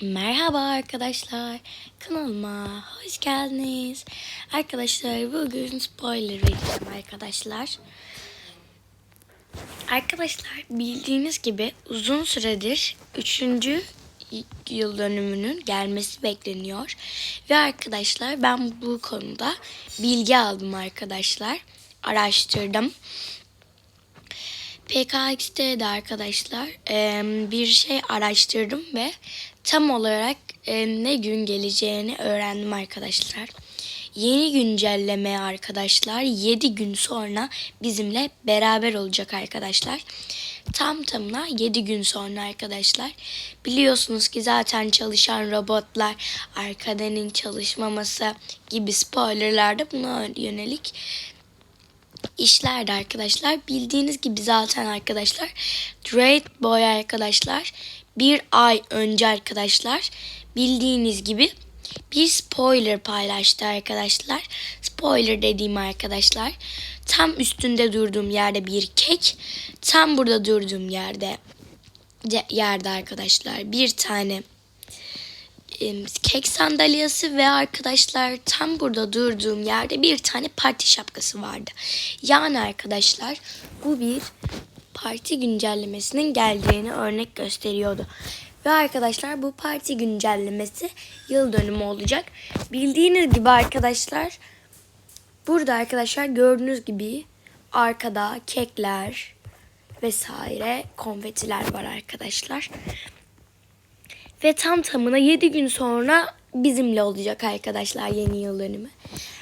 Merhaba arkadaşlar. Kanalıma hoş geldiniz. Arkadaşlar bugün spoiler vereceğim arkadaşlar. Arkadaşlar bildiğiniz gibi uzun süredir 3. yıl dönümünün gelmesi bekleniyor. Ve arkadaşlar ben bu konuda bilgi aldım arkadaşlar. Araştırdım. PKX'te de arkadaşlar bir şey araştırdım ve tam olarak ne gün geleceğini öğrendim arkadaşlar. Yeni güncelleme arkadaşlar 7 gün sonra bizimle beraber olacak arkadaşlar. Tam tamına 7 gün sonra arkadaşlar. Biliyorsunuz ki zaten çalışan robotlar arkadanın çalışmaması gibi spoilerlarda buna yönelik işlerdi arkadaşlar. Bildiğiniz gibi zaten arkadaşlar Trade Boy arkadaşlar bir ay önce arkadaşlar bildiğiniz gibi bir spoiler paylaştı arkadaşlar. Spoiler dediğim arkadaşlar tam üstünde durduğum yerde bir kek tam burada durduğum yerde yerde arkadaşlar bir tane kek sandalyesi ve arkadaşlar tam burada durduğum yerde bir tane parti şapkası vardı. Yani arkadaşlar bu bir parti güncellemesinin geldiğini örnek gösteriyordu. Ve arkadaşlar bu parti güncellemesi yıl dönümü olacak. Bildiğiniz gibi arkadaşlar burada arkadaşlar gördüğünüz gibi arkada kekler vesaire konfetiler var arkadaşlar. Ve tam tamına 7 gün sonra bizimle olacak arkadaşlar yeni yıl dönümü.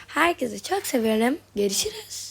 Herkese çok severim. Görüşürüz.